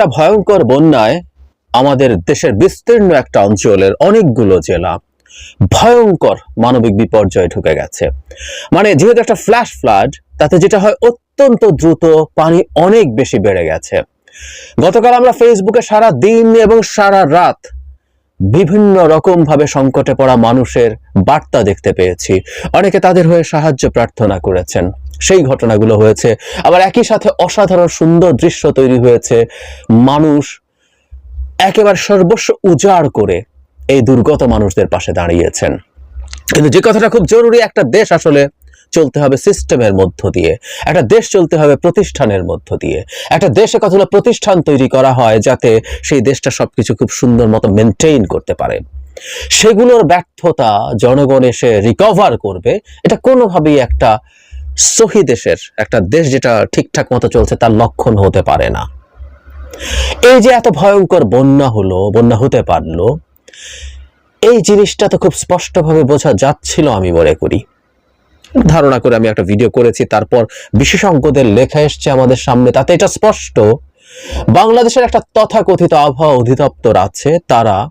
একটা ভয়ঙ্কর বন্যায় আমাদের দেশের বিস্তীর্ণ একটা অঞ্চলের অনেকগুলো জেলা ভয়ঙ্কর মানবিক বিপর্যয় ঢুকে গেছে। মানে যেহেতু একটা ফ্ল্যাশ ফ্লাড তাতে যেটা হয় অত্যন্ত দ্রুত পানি অনেক বেশি বেড়ে গেছে। গতকাল আমরা ফেসবুকে সারা দিন এবং সারা রাত বিভিন্ন রকম ভাবে সংকটে পড়া মানুষের বার্তা দেখতে পেয়েছি। অনেকে তাদের হয়ে সাহায্য প্রার্থনা করেছেন। সেই ঘটনাগুলো হয়েছে। আবার একই সাথে অসাধারণ সুন্দর দৃশ্য তৈরি হয়েছে। মানুষ একেবারে সর্বস্ব উজাড় করে এই দুর্গত মানুষদের পাশে দাঁড়িয়েছেন। কিন্তু যে কথাটা খুব জরুরি, একটা দেশ আসলে চলতে হবে সিস্টেমের মধ্য দিয়ে। একটা দেশ চলতে হবে প্রতিষ্ঠানের মধ্য দিয়ে। একটা দেশে কতগুলো প্রতিষ্ঠান তৈরি করা হয় যাতে সেই দেশটা সবকিছু খুব সুন্দর মতো মেনটেইন করতে পারে। সেগুলোর ব্যর্থতা জনগণ এসে রিকভার করবে। এটা কোনোভাবেই একটা সহি দেশের একটা দেশ যেটা ঠিকঠাক মতো চলছে, তার লক্ষণ হতে পারে না। এই যে এত ভয়ঙ্কর বন্যা হলো, বন্যা হতে পারল, এই জিনিসটা তো খুব স্পষ্টভাবে বোঝা যাচ্ছিল আমি মনে করি। ধারণা করে আমি একটা ভিডিও করেছি, তারপর বিশেষজ্ঞদের লেখা এসছে আমাদের সামনে, তাতে এটা স্পষ্ট। বাংলাদেশের একটা তথাকথিত আবহাওয়া অধিদপ্তর আছে, তারা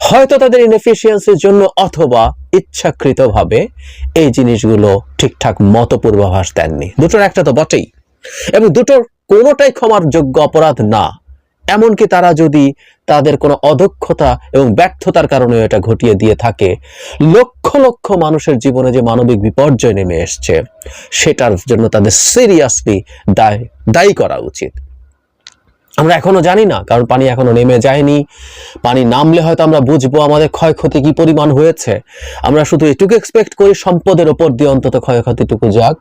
হয়তো তাদের ইনএফিসিয়েন্সির জন্য অথবা ইচ্ছাকৃতভাবে এই জিনিসগুলো ঠিকঠাক মতো পূর্বাভাস দেননি। দুটোর একটা তো বটেই। এবং দুটোর কোনোটাই ক্ষমার যোগ্য অপরাধ না। এমনকি তারা যদি তাদের কোনো অদক্ষতা এবং ব্যর্থতার কারণে এটা ঘটিয়ে দিয়ে থাকে, লক্ষ লক্ষ মানুষের জীবনে যে মানবিক বিপর্যয় নেমে এসছে, সেটার জন্য তাদের সিরিয়াসলি দায় দায়ী করা উচিত। আমরা এখনও জানি না, কারণ পানি এখনও নেমে যায়নি। পানি নামলে হয়তো আমরা বুঝব আমাদের ক্ষয়ক্ষতি কি পরিমাণ হয়েছে। আমরা শুধু এটুকু এক্সপেক্ট করি সম্পদের ওপর দিয়ে অন্তত ক্ষয়ক্ষতিটুকু যাক,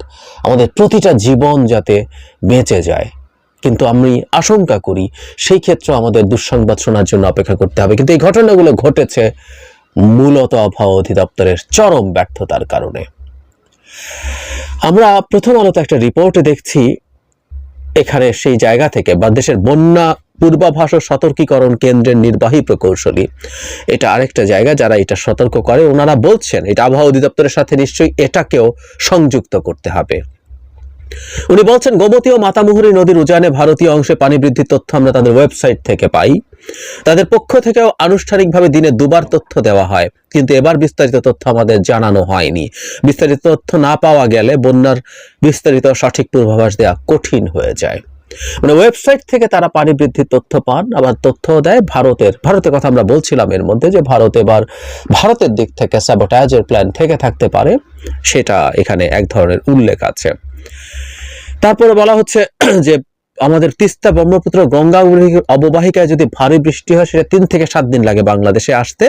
আমাদের প্রতিটা জীবন যাতে বেঁচে যায়। কিন্তু আমি আশঙ্কা করি সেই ক্ষেত্রে আমাদের দুঃসংবাদ শোনার জন্য অপেক্ষা করতে হবে। কিন্তু এই ঘটনাগুলো ঘটেছে মূলত আবহাওয়া অধিদপ্তরের চরম ব্যর্থতার কারণে। আমরা প্রথম আলোতে একটা রিপোর্টে দেখছি এখানে সেই জায়গা থেকে বা দেশের বন্যা পূর্বাভাস ও সতর্কীকরণ কেন্দ্রের নির্বাহী প্রকৌশলী। এটা আরেকটা জায়গা যারা এটা সতর্ক করে, ওনারা বলছেন, এটা আবহাওয়া অধিদপ্তরের সাথে নিশ্চয়ই এটাকেও সংযুক্ত করতে হবে। উনি বলছেন গোমতী ও মাতামুহুরী নদীর উজানে ভারতীয় অংশে পানি বৃদ্ধির তথ্য আমরা তাদের ওয়েবসাইট থেকে পাই। তাদের পক্ষ থেকেও আনুষ্ঠানিকভাবে দিনে দুবার তথ্য দেওয়া হয়, কিন্তু এবার বিস্তারিত তথ্য আমাদের জানানো হয়নি। বিস্তারিত তথ্য না পাওয়া গেলে বন্যার বিস্তারিত সঠিক পূর্বাভাস দেওয়া কঠিন হয়ে যায়। মানে ওয়েবসাইট থেকে তারা পানি বৃদ্ধির তথ্য পান, আবার তথ্য দেয় ভারতের। ভারতের কথা আমরা বলছিলাম এর মধ্যে যে ভারত এবার ভারতের দিক থেকে স্যাবোটাজের প্ল্যান থেকে থাকতে পারে, সেটা এখানে এক ধরনের উল্লেখ আছে। তারপরে বলা হচ্ছে যে আমাদের তিস্তা ব্রহ্মপুত্র গঙ্গা অববাহিকায় যদি ভারী বৃষ্টি হয়, সেটা তিন থেকে সাত দিন লাগে বাংলাদেশে আসতে।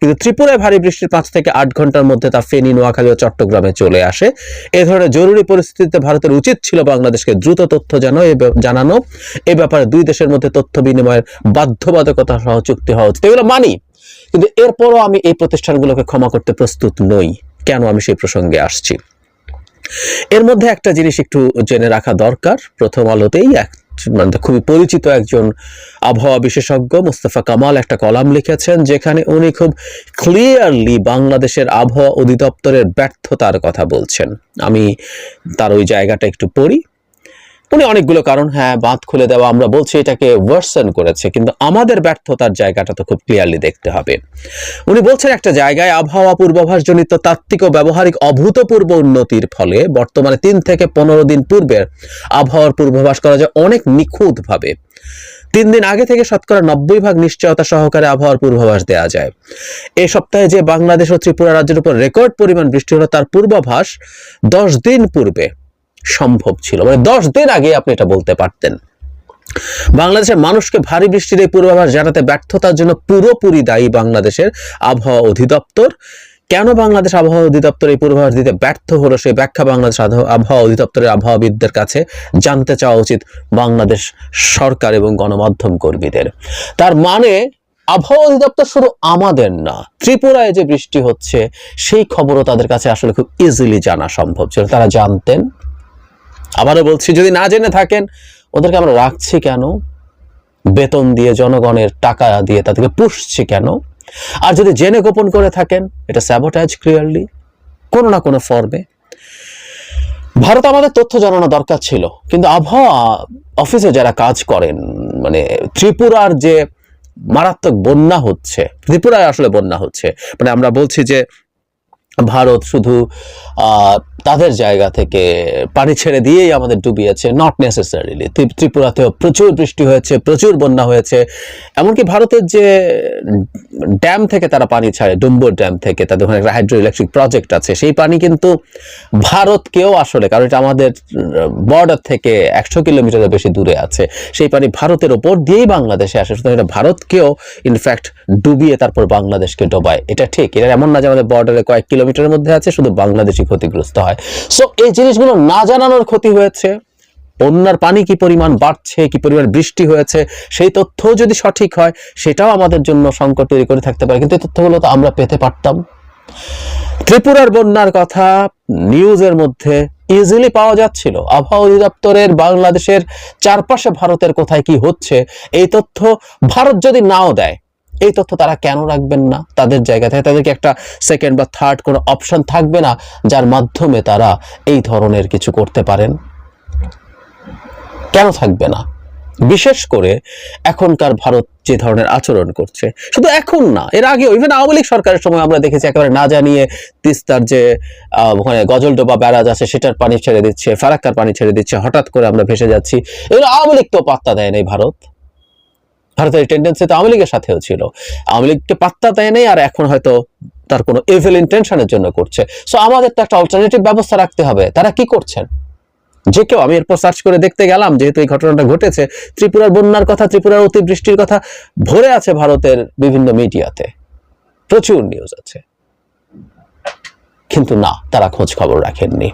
কিন্তু ত্রিপুরায় ভারী বৃষ্টির পাঁচ থেকে আট ঘণ্টার মধ্যে তা ফেনী, নোয়াখালী ও চট্টগ্রামে চলে আসে। এ ধরনের জরুরি পরিস্থিতিতে ভারতের উচিত ছিল বাংলাদেশকে দ্রুত তথ্য জানো জানানো। এ ব্যাপারে দুই দেশের মধ্যে তথ্য বিনিময়ের বাধ্যবাধকতা সহ চুক্তি হওয়া উচিত। এগুলো মানি, কিন্তু এরপরও আমি এই প্রতিষ্ঠানগুলোকে ক্ষমা করতে প্রস্তুত নই। কেন আমি সেই প্রসঙ্গে আসছি? এর মধ্যে একটা জিনিস একটু জেনে রাখা দরকার। প্রথম আলোতেই এক মানে খুবই পরিচিত একজন আবহাওয়া বিশেষজ্ঞ মোস্তফা কামাল একটা কলাম লিখেছেন, যেখানে উনি খুব ক্লিয়ারলি বাংলাদেশের আবহাওয়া অধিদপ্তরের ব্যর্থতার কথা বলছেন। আমি তার ওই জায়গাটা একটু পড়ি। উনি অনেকগুলো কারণ হ্যাঁ বাঁধ খুলে দেওয়া, আমরা বলছি এটাকে ওয়ার্সন করেছে, কিন্তু আমাদের ব্যর্থতার জায়গাটা তো খুব ক্লিয়ারলি দেখতে হবে। উনি বলছেন একটা জায়গায় আবহাওয়া পূর্বাভাসজনিত তাত্ত্বিক ও ব্যবহারিক অভূতপূর্ব উন্নতির ফলে বর্তমানে তিন থেকে পনেরো দিন পূর্বের আবহাওয়ার পূর্বাভাস করা যায় অনেক নিখুঁতভাবে। তিন দিন আগে থেকে শতকরা নব্বই ভাগ নিশ্চয়তা সহকারে আবহাওয়ার পূর্বাভাস দেওয়া যায়। এই সপ্তাহে যে বাংলাদেশ ও ত্রিপুরা রাজ্যের উপর রেকর্ড পরিমাণ বৃষ্টি হলো, তার পূর্বাভাস দশ দিন পূর্বে। সম্ভব ছিল। মানে দশ দিন আগে আপনি এটা বলতে পারতেন। বাংলাদেশের মানুষকে ভারী বৃষ্টির এই পূর্বাভাস জানাতে ব্যর্থতার জন্য পুরোপুরি দায়ী বাংলাদেশের আবহাওয়া অধিদপ্তর। কেন বাংলাদেশ আবহাওয়া অধিদপ্তর এই পূর্বাভাস দিতে ব্যর্থ হলো সেই ব্যাখ্যা বাংলাদেশ আবহাওয়া অধিদপ্তরের আবহাওয়াবিদদের কাছে জানতে চাওয়া উচিত বাংলাদেশ সরকার এবং গণমাধ্যম কর্মীদের। তার মানে আবহাওয়া অধিদপ্তর শুধু আমাদের না, ত্রিপুরায় যে বৃষ্টি হচ্ছে, সেই খবরও তাদের কাছে আসলে খুব ইজিলি জানা সম্ভব ছিল। তারা জানতেন আবারও বলছি, যদি না জেনে থাকেন, ওদেরকে আমরা রাখছি কেন? বেতন দিয়ে জনগণের টাকা দিয়ে তাদেরকে পুষছি কেন? আর যদি জেনে গোপন করে থাকেন, এটা স্যাবোটাইজ ক্লিয়ারলি কোনো না কোনো ফর্মে ভারত আমাদের তথ্য জানানো দরকার ছিল, কিন্তু আবহাওয়া অফিসে যারা কাজ করেন মানে ত্রিপুরার যে মারাত্মক বন্যা হচ্ছে, ত্রিপুরায় আসলে বন্যা হচ্ছে মানে আমরা বলছি যে ভারত শুধু তাদের জায়গা থেকে পানি ছেড়ে দিয়েই আমাদের ডুবিয়েছে নট নেসেসারিলি ত্রিপুরাতেও প্রচুর বৃষ্টি হয়েছে, প্রচুর বন্যা হয়েছে। এমনকি ভারতের যে ড্যাম থেকে তারা পানি ছাড়ে, ডুম্বর ড্যাম থেকে, তাদের ওখানে একটা হাইড্রো ইলেকট্রিক প্রজেক্ট আছে, সেই পানি কিন্তু ভারতকেও আসলে, কারণ এটা আমাদের বর্ডার থেকে একশো কিলোমিটারের বেশি দূরে আছে। সেই পানি ভারতের ওপর দিয়েই বাংলাদেশে আসে, সুতরাং এটা ভারতকেও ইনফ্যাক্ট ডুবিয়ে তারপর বাংলাদেশকে ডোবায়। এটা ঠিক, এটা এমন না যে আমাদের বর্ডারে কয়েক কিলোমিটারের মধ্যে আছে, শুধু বাংলাদেশই ক্ষতিগ্রস্ত হয়। সো এই জিনিসগুলো না জানানোর ক্ষতি হয়েছে। বন্যার পানি কি পরিমাণ বাড়ছে, কি পরিমাণ বৃষ্টি হয়েছে, সেই তথ্য যদি সঠিক হয়, সেটাও আমাদের জন্য সংকট তৈরি করে থাকতে পারে। কিন্তু এই তথ্যগুলো তো আমরা পেতে পারতাম। ত্রিপুরার বন্যার কথা নিউজের মধ্যে ইজিলি পাওয়া যাচ্ছিল। আবহাওয়া অধিদপ্তরের বাংলাদেশের চারপাশে ভারতের কোথায় কি হচ্ছে, এই তথ্য ভারত যদি নাও দেয় এই তথ্য তারা কেন রাখবেন না তাদের জায়গা থেকে? তাদেরকে একটা সেকেন্ড বা থার্ড কোনো অপশন থাকবে না যার মাধ্যমে তারা এই ধরনের কিছু করতে পারেন? কেন থাকবে না? বিশেষ করে এখনকার ভারত যে ধরনের আচরণ করছে, শুধু এখন না, এর আগে ইভেন আওয়ামী লীগ সরকারের সময় আমরা দেখেছি একেবারে না জানিয়ে তিস্তার যে ওখানে গজলডোবা ব্যারাজ আছে, সেটার পানি ছেড়ে দিচ্ছে, ফারাক্কার পানি ছেড়ে দিচ্ছে, হঠাৎ করে আমরা ভেসে যাচ্ছি। এগুলো আওয়ামী লীগ তো পাত্তা দেয় নাই ভারত। ভারতের টেন্ডেন্সি তো আওয়ামী লীগের সাথেও ছিল। আওয়ামী লীগকে পাত্তা দেয় নাই আর এখন হয়তো তার কোনো এভেল ইন্টেনশনের জন্য করছে। সো আমাদের তো একটা অল্টারনেটিভ ব্যবস্থা রাখতে হবে। তারা কি করছেন? যে কেউ, আমি এরপর সার্চ করে দেখতে গেলাম, যেহেতু এই ঘটনাটা ঘটেছে, ত্রিপুরার বন্যার কথা, ত্রিপুরার অতিবৃষ্টির কথা, ভরে আছে ভারতের বিভিন্ন মিডিয়াতে। প্রচুর নিউজ আছে। কিন্তু না, তারা খোঁজ খবর রাখেননি।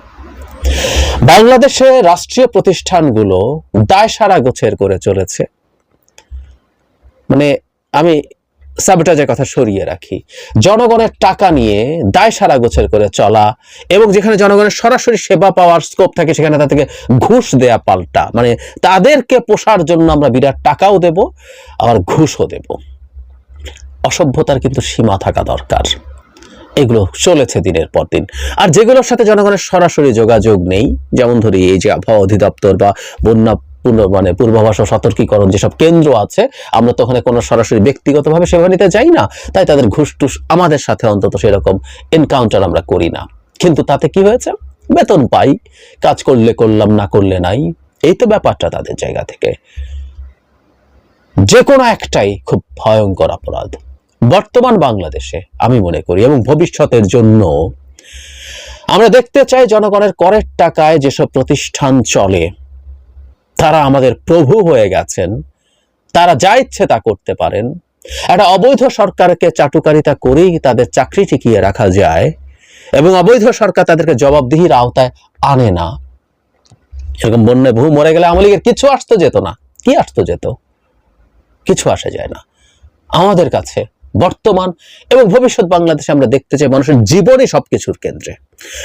বাংলাদেশে রাষ্ট্রীয় প্রতিষ্ঠানগুলো দায় সারা গোছের করে চলেছে। মানে আমি সাবটাজের কথা সরিয়ে রাখি। জনগণের টাকা নিয়ে দায় সারা গোছের করে চলা এবং যেখানে জনগণের সরাসরি সেবা পাওয়ার স্কোপ থাকে সেখানে তাদেরকে ঘুষ দেয়া পাল্টা। মানে তাদেরকে পোষার জন্য আমরা বিরাট টাকাও দেব, আবার ঘুষও দেব। অসভ্যতার কিন্তু সীমা থাকা দরকার। এগুলো চলেছে দিনের পর দিন। আর যেগুলোর সাথে জনগণের সরাসরি যোগাযোগ নেই, যেমন ধরি এই যে আবহাওয়া অধিদপ্তর বা বন্যা মানে পূর্বাভাস ও সতর্কীকরণ যেসব কেন্দ্র আছে, আমরা তো ওখানে কোনো সরাসরি ব্যক্তিগতভাবে সেবা নিতে যাই না। তাই তাদের ঘুষ টুস আমাদের সাথে অন্তত সেরকম এনকাউন্টার আমরা করি না। কিন্তু তাতে কি হয়েছে? বেতন পাই। কাজ করলে করলাম, না করলে নাই। এই তো ব্যাপারটা তাদের জায়গা থেকে। যে কোনো একটাই খুব ভয়ঙ্কর অপরাধ। বর্তমান বাংলাদেশে আমি মনে করি এবং ভবিষ্যতের জন্য আমরা দেখতে চাই জনগণের করের টাকায় যেসব প্রতিষ্ঠান চলে তারা আমাদের প্রভু হয়ে গেছেন, তারা যা ইচ্ছে তা করতে পারেন। একটা অবৈধ সরকারকে চাটুকারিতা করেই তাদের চাকরি টিকিয়ে রাখা যায় এবং অবৈধ সরকার তাদেরকে জবাবদিহির আওতায় আনে না। এরকম বন্যায় বহু মরে গেলে আওয়ামী লীগের কিছু আসতো যেত না। কি আসতো যেত? কিছু আসে যায় না। আমাদের কাছে বর্তমান এবং ভবিষ্যৎ বাংলাদেশে আমরা দেখতে চাই মানুষের জীবনই সবকিছুর কেন্দ্রে।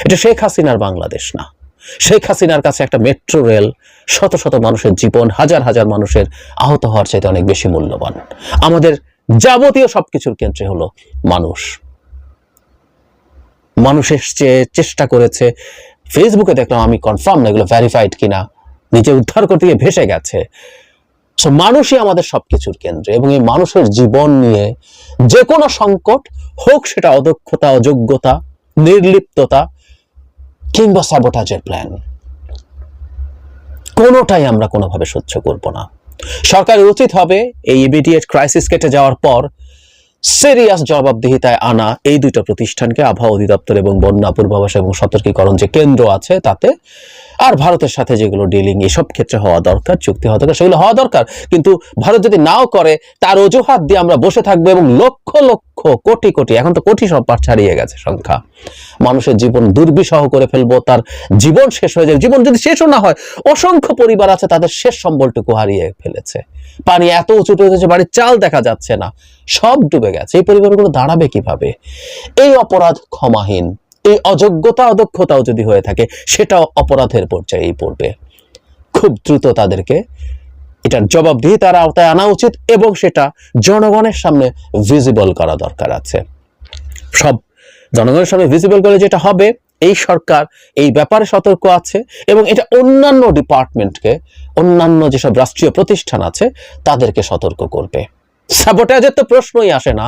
এটা শেখ হাসিনার বাংলাদেশ না। শেখ হাসিনার কাছে একটা মেট্রো রেল শত শত মানুষের জীবন হাজার হাজার মানুষের আহত হওয়ার চাইতে অনেক বেশি মূল্যবান। আমাদের যাবতীয় সবকিছুর কেন্দ্রে হলো মানুষ। মানুষ এসছে চেষ্টা করেছে। ফেসবুকে দেখলাম আমি কনফার্ম না এগুলো ভ্যারিফাইড কিনা নিজে উদ্ধার করতে গিয়ে ভেসে গেছে। So, মানুষই আমাদের সবকিছুর কেন্দ্রে এবং এই মানুষের জীবন নিয়ে যে কোনো সংকট হোক সেটা অদক্ষতা অযোগ্যতা নির্লিপ্ততা কিংবা সাবোটাজের প্ল্যান কোনোটাই আমরা কোনোভাবে সহ্য করব না। সরকারের উচিত হবে এই ইমিডিয়েট ক্রাইসিস কেটে যাওয়ার পর সিরিয়াস জবাবদিহিতায় আনা এই দুটো প্রতিষ্ঠানকে আবহাওয়া অধিদপ্তর এবং বন্যা পূর্বাভাস এবং সতর্কীকরণ যে কেন্দ্র আছে তাতে, আর ভারতের সাথে যেগুলো ডিলিং এসব ক্ষেত্রে হওয়া দরকার, চুক্তি হওয়া দরকার, সেগুলো হওয়া দরকার। কিন্তু ভারত যদি নাও করে, তার অজুহাত দিয়ে আমরা বসে থাকব এবং লক্ষ লক্ষ, কোটি কোটি, এখন তো কোটি সব পার ছাড়িয়ে গেছে সংখ্যা, মানুষের জীবন দুর্বিষহ করে ফেলব, তার জীবন শেষ হয়ে যাবে। জীবন যদি শেষও না হয়, অসংখ্য পরিবার আছে, তাদের শেষ সম্বলটুকু হারিয়ে ফেলেছে। পানি এত উঁচুতে উঠেছে বাড়ির চাল দেখা যাচ্ছে না। সব ডুবে গেছে। এই পরিবারগুলো দাঁড়াবে কীভাবে? এই অপরাধ ক্ষমাহীন। এই অযোগ্যতা, অদক্ষতাও যদি হয়ে থাকে, সেটাও অপরাধের পর্যায়েই পড়বে। খুব দ্রুত তাদেরকে এটার জবাবদিহি তারা আওতায় আনা উচিত এবং সেটা জনগণের সামনে ভিজিবল করা দরকার আছে। সব জনগণের সামনে ভিজিবল করে যেটা হবে, এই সরকার এই ব্যাপারে সতর্ক আছে এবং এটা অন্যান্য ডিপার্টমেন্টকে অন্যান্য যেসব রাষ্ট্রীয় প্রতিষ্ঠান আছে, তাদেরকে সতর্ক করবে। স্যাবোটাজের তো প্রশ্নই আসে না।